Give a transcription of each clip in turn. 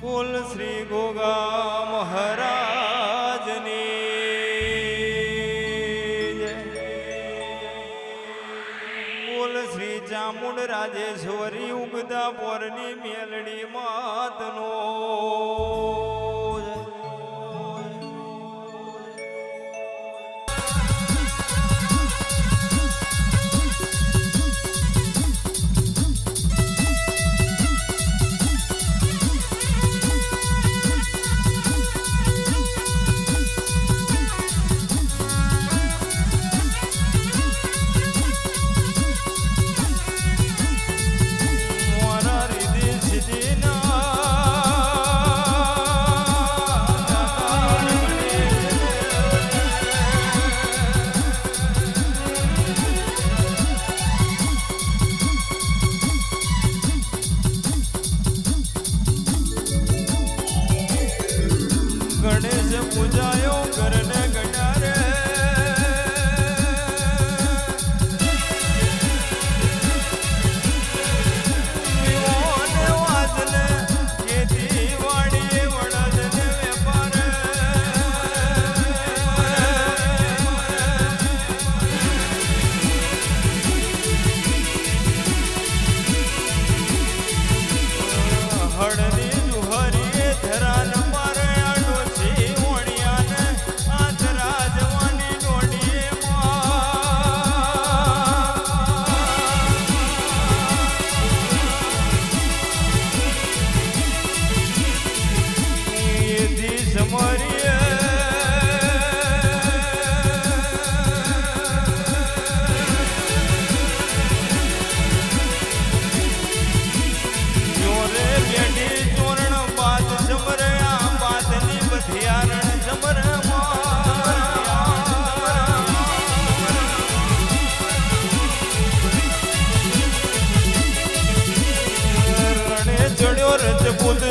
કુલ શ્રી ગોગા મહારાજની. કુલ શ્રી ચામુંડ રાજેશ્વરી ઉગતા પોરની મેલડી માતનો.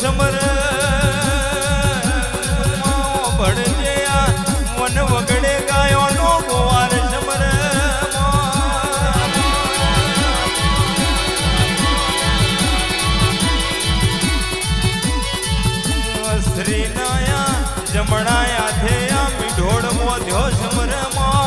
છમર ભણજે મન વગડે ગાયો નો ગોવાર છમર શ્રી નયા જમણાયા થયા મીઢોળ મોધ્યો સમરમાં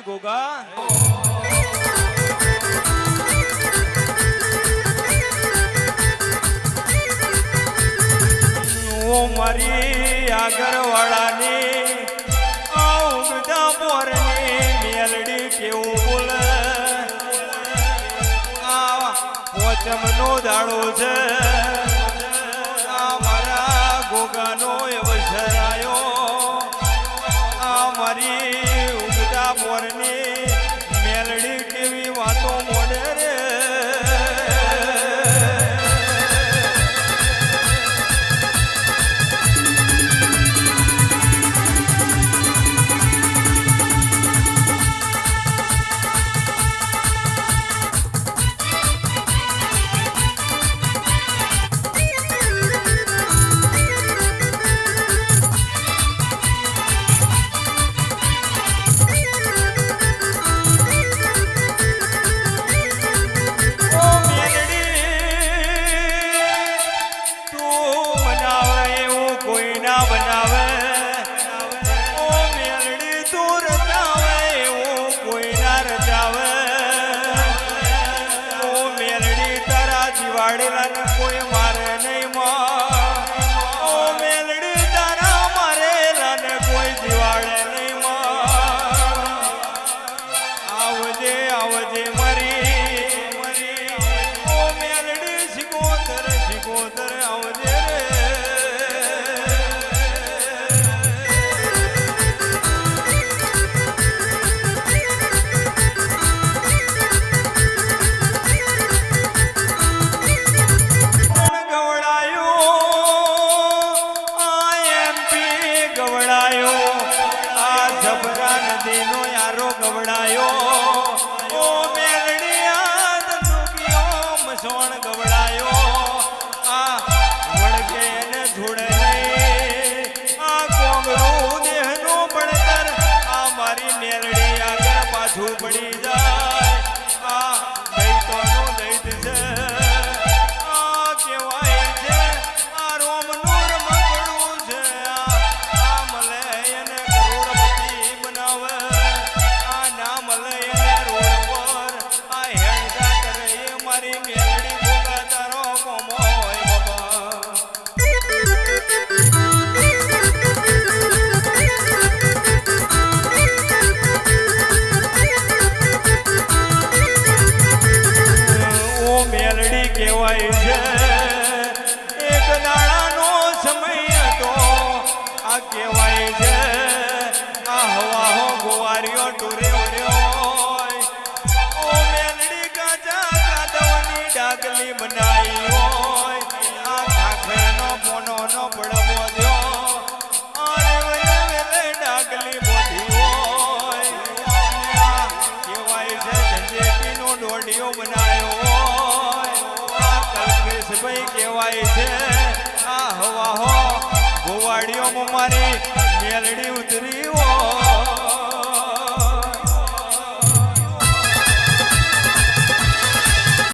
ગોગા. હું મારી આગળવાળાની ઊંઘતા મેલડી કેવું બોલે. આ પોચમનો દાડો છે. આ મારા ગોગાનો એવો চরণে बड़े આ કહેવાય છે આ હવા હો ગોવારીઓ, ટુરે ઓર્યો ઓ મેલડી ગાજા બનાવી હોય. આ ખાખરેનો મોનો નો પડવો ડાકલી અરે બોધી હોય. કહેવાય છે જંજેપીનો ડોડિયો બનાવ્યો હોય. આ કલ્પેશભાઈ કહેવાય છે ગોવાડીઓ મારી મેલડી ઉતરી ઓ